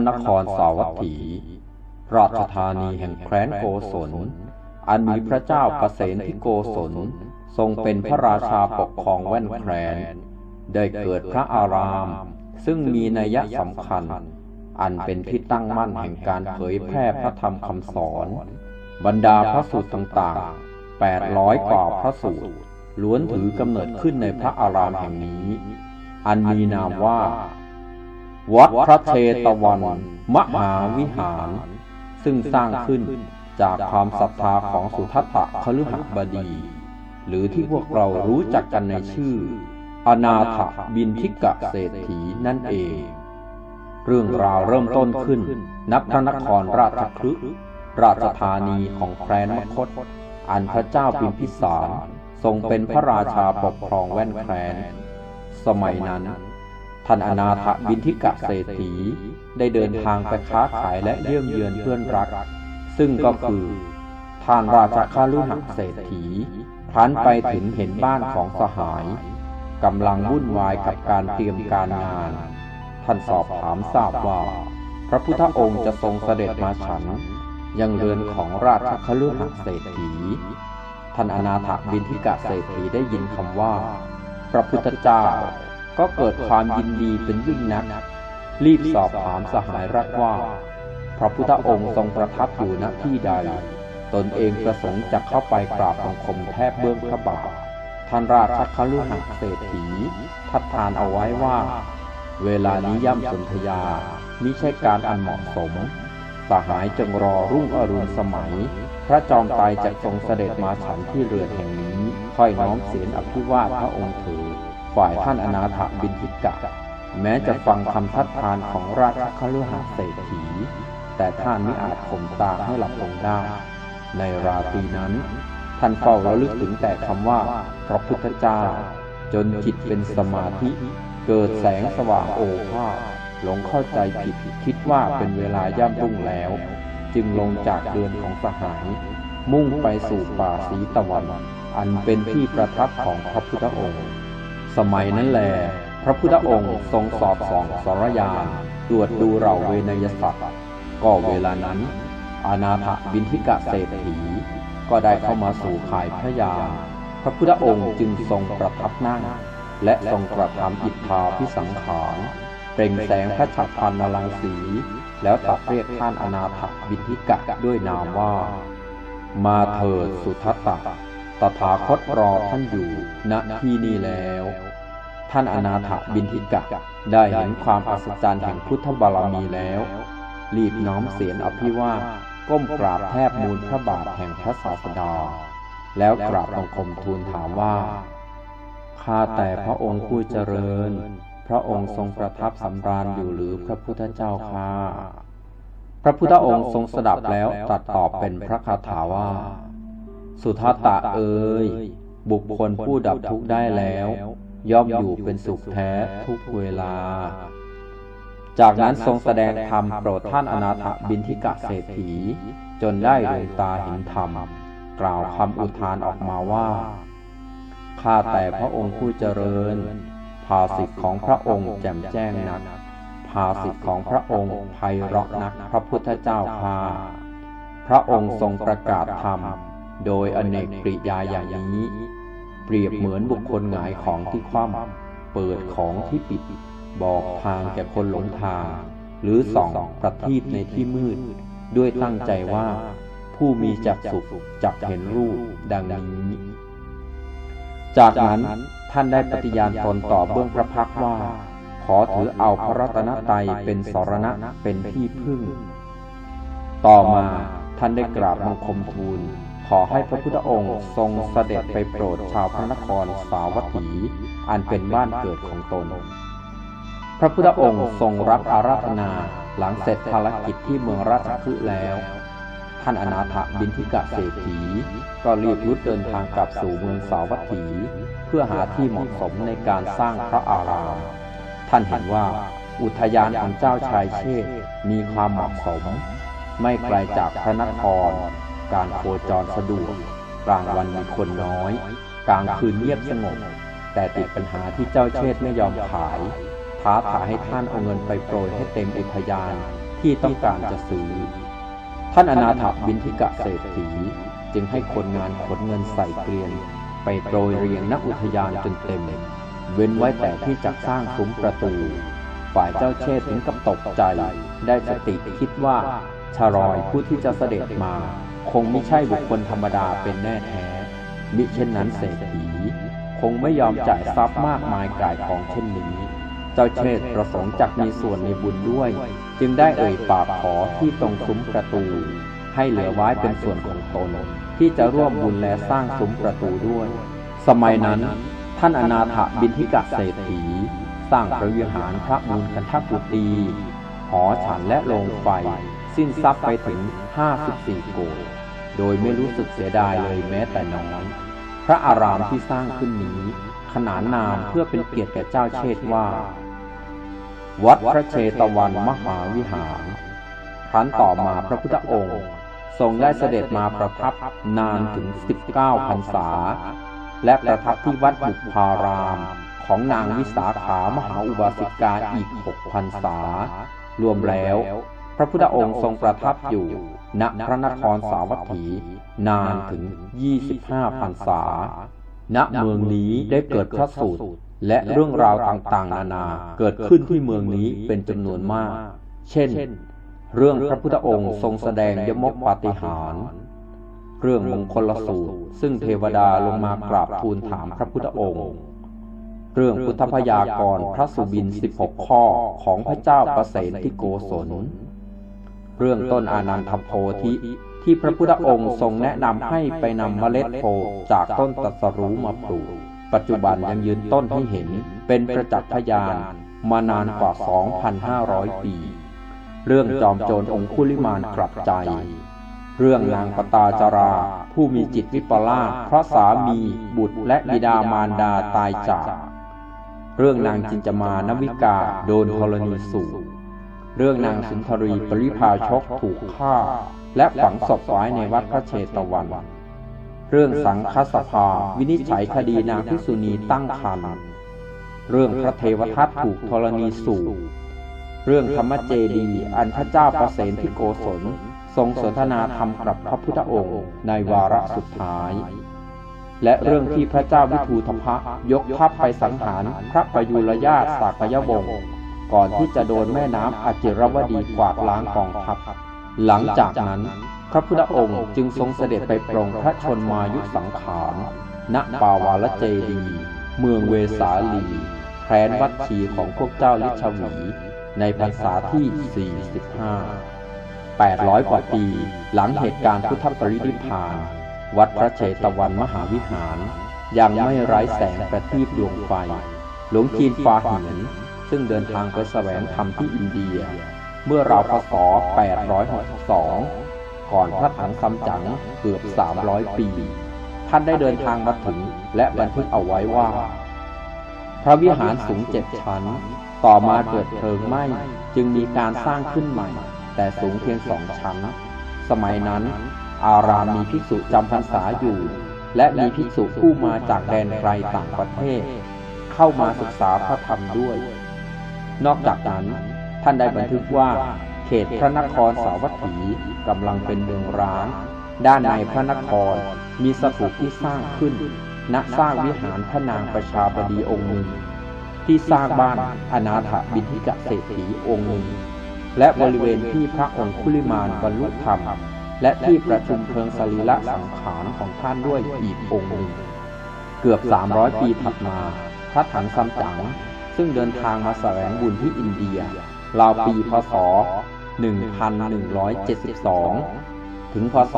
ระนครสาวัตถี ราชธานีแห่งแคว้นโกศล อันมีพระเจ้าประเสนที่โกศลทรงเป็นพระราชาปกครองแว่นแคว้น ได้เกิดพระอาราม ซึ่งมีนัยสำคัญ อันเป็นที่ตั้งมั่นแห่งการเผยแพร่พระธรรมคำสอน บรรดาพระสูตรต่างๆ 800กว่าพระสูตรล้วนถือกำเนิดขึ้นในพระอารามแห่งนี้ อันมีนามว่า วัดพระเชตวัน มหาวิหาร ซึ่งสร้างขึ้นจากความศรัทธาของสุทัตตะคฤหบดี หรือที่พวกเรารู้จักกันในชื่อ อนาถบินทิกะเศรษฐีนั่นเอง เรื่องราวเริ่มต้นขึ้น นับพระนครราชคลึราชธานีของแคว้นมคต อันพระเจ้าพิมพิสาร ทรงเป็นพระราชาปกครองแว่นแคว้น สมัยนั้น ท่านอนาถบินทิกะเศรษฐีได้เดินทางไปค้าขายและเยี่ยมเยือนเพื่อนรัก ซึ่งก็คือท่านราชาคาลุหักเศรษฐีพลันไปถึงเห็นบ้านของสหายกำลังวุ่นวายกับการเตรียมการงาน ท่านสอบถามทราบว่า พระพุทธองค์จะทรงเสด็จมาฉัน ยังเรือนของราชคฤหัสถ์เศรษฐี ท่านอนาถบินทิกะเศรษฐีได้ยินคำว่า พระพุทธเจ้า ก็เกิดความยินดีเป็นยิ่งนัก รีบสอบถามสหายรักว่า พระพุทธองค์ทรงประทับอยู่ณที่ใด ตนเองประสงค์จะเข้าไปกราบบังคมแทบเบื้องพระบาทท่านราชคฤหัสถ์เศรษฐีทัดทานเอาไว้ว่า เวลานี้ย่ำสนธยามิใช่การอันเหมาะสม สหายจงรอรุ่งอรุณสมัย พระจอมไตรจะทรงเสด็จมาฉันที่เรือนแห่งนี้ค่อยน้อมเสียนอภิวาทพระองค์เถิด ฝ่ายท่านอนาถบินทิกะ แม้จะฟังคำทัดทานของราชคฤหัสถ์เศรษฐี แต่ท่านไมิอาจข่มตาให้หลับลงได้ ในราตรีนั้น ท่านเฝ้าระลึกถึงแต่คำว่าพระพุทธเจ้า จนจิตเป็นสมาธิ เกิดแสงสว่างโอภาสหลงเข้าใจผิดคิดว่าเป็นเวลาย่ำรุ่งแล้ว จึงลงจากเรือนของสหาย มุ่งไปสู่ป่าสีตะวัน อันเป็นที่ประทับของพระพุทธองค์ สมัยนั้นแล พระพุทธองค์ทรงสอบส่องสรยานตรวจดูเราเวนยสัตว์ก็เวลานั้น อานาถบินทิกะเศรษฐี ก็ได้เข้ามาสู่ข่ายพระยา พระพุทธองค์จึงทรงประทับนั่ง และทรงกระทำอิทธาพิสังขารเปล่งแสงพระฉัตรพันนรังสี แล้วตรัสเรียกท่านอนาถบินทิกะด้วยนามว่า มาเถิดสุทัตตะ ตถาคตรอท่านอยู่ ณ ที่นี้แล้ว ท่านอนาถบินทิกะ ได้เห็นความอัศจรรย์แห่งพุทธบารมีแล้ว รีบน้อมเสียนอภิวาทก้มกราบแทบมูลพระบาทแห่งพระศาสดา แล้วกราบบังคมทูลถามว่า ข้าแต่พระองค์ผู้เจริญ พระองค์ทรงประทับสำราญอยู่หรือพระพุทธเจ้าข้าพระพุทธองค์ทรงสดับแล้วตรัสตอบเป็นพระคาถาว่า สุทัตตะเอ๋ยบุคคลผู้ดับทุกข์ได้แล้ว ย่อมอยู่เป็นสุขแท้ทุกเวลา จากนั้นทรงแสดงธรรมโปรดท่านอนาถบินทิกะเศรษฐี จนได้ดวงตาเห็นธรรม กล่าวคำอุทานออกมาว่า ข้าแต่พระองค์ผู้เจริญ ภาสิทธิ์ของพระองค์แจ่มแจ้งนัก ภาสิทธิ์ของพระองค์ไพเราะนักพระพุทธเจ้าข้าพระองค์ทรงประกาศธรรม โดยอเนกปริยาอย่างนี้ เปรียบเหมือนบุคคลหงายของที่คว่ำเปิดของที่ปิด บอกทางแก่คนหลงทาง หรือส่องประทีปในที่มืด ด้วยตั้งใจว่า ผู้มีจักสุขจักเห็นรูปดังนี้ จากนั้นท่านได้ปฏิญาณตนต่อเบื้องพระพักว่า ขอถือเอาพระรัตนตรัยเป็นสรณะเป็นที่พึ่ง ต่อมาท่านได้กราบบังคมทูล ขอให้พระพุทธองค์ทรงเสด็จไปโปรดชาวพระนครสาวัตถี อันเป็นบ้านเกิดของตน พระพุทธองค์ทรงรับอาราธนาหลังเสร็จภารกิจที่เมืองราชคฤห์แล้ว ท่านอนาถบินทิกะเศรษฐี ก็รีบรุดเดินทางกลับสู่เมืองสาวัตถี เพื่อหาที่เหมาะสมในการสร้างพระอาราม ท่านเห็นว่าอุทยานอันเจ้าชายเชษมีความเหมาะสม ไม่ไกลจากพระนคร การโคจรสะดวก กลางวันมีคนน้อย กลางคืนเงียบสงบ แต่ติดปัญหาที่เจ้าเชษไม่ยอมขาย ท้าทายให้ท่านเอาเงินไปโปรยให้เต็มอุทยานที่ต้องการจะซื้อ ท่านอนาถบินทิกะเศรษฐีจึงให้คนงานขนเงินใส่เกลียน ไปโปรยเรียงณอุทยานจนเต็ม เว้นไว้แต่ที่จะสร้างซุ้มประตู ฝ่ายเจ้าเชษถึงกับตกใจ ได้สติคิดว่าชารอยผู้ที่จะเสด็จมา คงไม่ใช่บุคคลธรรมดาเป็นแน่แท้ มิเช่นนั้นเศรษฐีคงไม่ยอมจ่ายทรัพย์มากมายกายของเช่นนี้ เจ้าเชษประสงค์จักมีส่วนในบุญด้วย จึงได้เอ่ยปากขอที่ตรงซุ้มประตู ให้เหลือไว้เป็นส่วนของตนที่จะร่วมบุญและสร้างซุ้มประตูด้วย สมัยนั้นท่านอนาถบินทิกะเศรษฐี สร้างพระวิหารพระมูลกันทักุตีหอฉันและโรงไฟ สิ้นทรัพย์ไปถึง 54 โกด โดยไม่รู้สึกเสียดายเลยแม้แต่น้อย พระอารามที่สร้างขึ้นนี้ ขนานนามเพื่อเป็นเกียรติแก่เจ้าเชษว่า วัดพระเชตวันมหาวิหารครั้นต่อมาพระพุทธองค์ ทรงได้เสด็จมาประทับนานถึง 19พรรษา และประทับที่วัดบุพารามของนางวิสาขามหาอุบาสิกาอีกหกพรรษา รวมแล้ว ระพุทธองค์ทรงประทับอยู่ ณพระนครสาวัตถี นานถึง 25พรรษา ณเมืองนี้ได้เกิดพระสูตร และเรื่องราวต่างๆ นานาเกิดขึ้นที่เมืองนี้เป็นจำนวนมาก เช่น เรื่องพระพุทธองค์ทรงแสดงยมกปาฏิหาริย์เรื่องมงคลสูตร ซึ่งเทวดาลงมากราบทูลถามพระพุทธองค์ เรื่องพุทธพยากรพระสุบิน 16 ข้อของพระเจ้าประเสนที่โกศล เรื่องต้นอานันทโพธิ ที่พระพุทธองค์ทรงแนะนำให้ไปนำเมล็ดโพจากต้นตรัสรู้มาปลูก ปัจจุบันยังยืนต้นให้เห็นเป็นประจักษ์พยานมานานกว่า 2,500 ปี เรื่องจอมโจรองคุลิมานกลับใจ เรื่องนางปตาจารา ผู้มีจิตวิปลาสเพราะสามีบุตรและบิดามารดาตายจาก เรื่องนางจินจมานวิกาโดนธรณีสูบ เรื่องนางสุนทรีปริพาชกถูกฆ่า และฝังศพไว้ในวัดพระเชตวัน เรื่องสังคสภาวินิจฉัยคดีนางพิสุณีตั้งครรภ์เรื่องพระเทวทัตถูกธรณีสูบเรื่องธรรมเจดีอันพระเจ้าประเสนที่โกศล ทรงสนทนาธรรมกับพระพุทธองค์ ในวาระสุดท้าย และเรื่องที่พระเจ้าวิทูธพะยกทัพไปสังหารพระประยุรญาติสากยวงศ์ ก่อนที่จะโดนแม่น้ำอจิรวดีกวาดล้างกองทัพ หลังจากนั้นพระพุทธองค์จึงทรงเสด็จไปปรงพระชนมายุสังขารณปาวาลเจดี เมืองเวสาลีแคว้นวัดชีของพวกเจ้าลิชวีในพรรษาที่ 45 800 กว่าปีหลังเหตุการณ์พุทธปรินิพาน วัดพระเชตวันมหาวิหาร ยังไม่ไร้แสงประทีปดวงไฟ หลวงจีนฟาเหียน ซึ่งเดินทางไปแสวงธรรมที่อินเดีย เมื่อราวพศ 862 ก่อนพระถังคำจังเกือบ 300 ปี ท่านได้เดินทางมาถึงและบันทึกเอาไว้ว่า พระวิหารสูงเจ็ดชั้น ต่อมาเกิดเพลิงไหม้จึงมีการสร้างขึ้นใหม่ แต่สูงเพียงสองชั้น สมัยนั้น อารามมีภิกษุจำพรรษาอยู่ และมีภิกษุผู้มาจากแดนไกลต่างประเทศ เข้ามาศึกษาพระธรรมด้วย นอกจากนั้น ท่านได้บันทึกว่า เขตพระนครสาวัตถีกำลังเป็นเมืองร้าง ด้านในพระนครมีสถูปที่สร้างขึ้น ณสร้างวิหารพระนางประชาบดีองค์หนึ่ง ที่สร้างบ้านอนาถบิณฑิกะเศรษฐีองค์หนึ่ง และบริเวณที่พระองคุลิมานบรรลุธรรม และที่ประชุมเพลิงสรีระสังขารของท่านด้วยอีกองค์หนึ่ง เกือบ 300 ปีถัดมาพระถังซัมจั๋ง ซึ่งเดินทางมาแสวงบุญที่อินเดีย ราวปีพศ 1172 ถึงพศ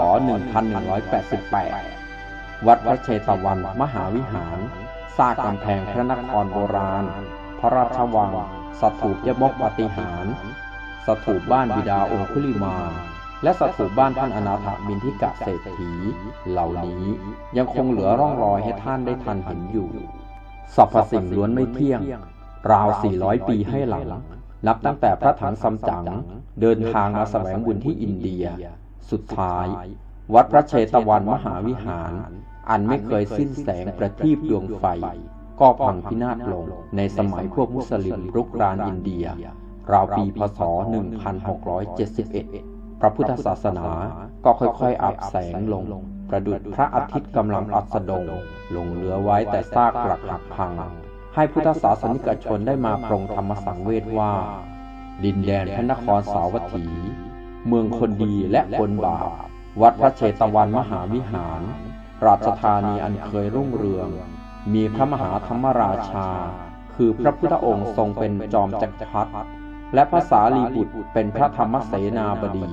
1188 วัดพระเชตวันมหาวิหาร สร้างกำแพงพระนครโบราณ พระราชวัง สถูปยมกปฏิหาร สถูปบ้านบิดาองคุลิมาและสถูปบ้านท่านอนาถบินทิกะเศรษฐี เหล่านี้ยังคงเหลือร่องรอยให้ท่านได้ทันเห็นอยู่สรรพสิ่งล้วนไม่เที่ยง ราว 400 ปีให้หลัง นับตั้งแต่พระถังซัมจั๋งเดินทางมาแสวงบุญที่อินเดีย สุดท้าย วัดพระเชตวันมหาวิหาร อันไม่เคยสิ้นแสงประทีปดวงไฟ ก็พังพินาศลงในสมัยพวกมุสลิมรุกรานอินเดีย ราวปีพศ 1671 พระพุทธศาสนาก็ค่อยๆ อับแสงลง ประดุจพระอาทิตย์กำลังอัสดง ลงเหลือไว้แต่ซากปรักหักพัง ให้พุทธศาสนิกชนได้มาปรงธรรมสังเวชว่า ดินแดนพระนครสาวัตถี เมืองคนดีและคนบาป วัดพระเชตวันมหาวิหาร ราชธานีอันเคยรุ่งเรือง มีพระมหาธรรมราชา คือพระพุทธองค์ทรงเป็นจอมจักรพรรดิและพระสารีบุตรเป็นพระธรรมเสนาบดี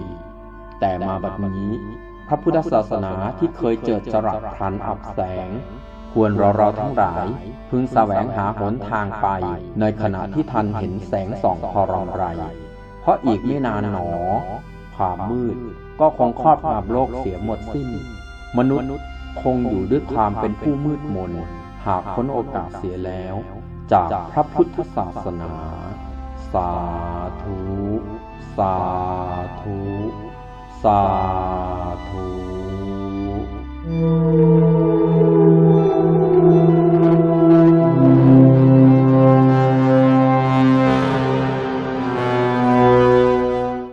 แต่มาบัดนี้ พระพุทธศาสนาที่เคยเจิดจรัสพลันอับแสง ควรเราเราทั้งหลาย พึงแสวงหาหนทางไป ในขณะที่ทันเห็นแสงส่องพอรำไร เพราะอีกไม่นานหนอความมืดก็คงครอบงำโลกเสียหมดสิ้น มนุษย์คงอยู่ด้วยความเป็นผู้มืดมน หากพ้นโอกาสเสียแล้ว จากพระพุทธศาสนา สาธุ สาธุ สาธุ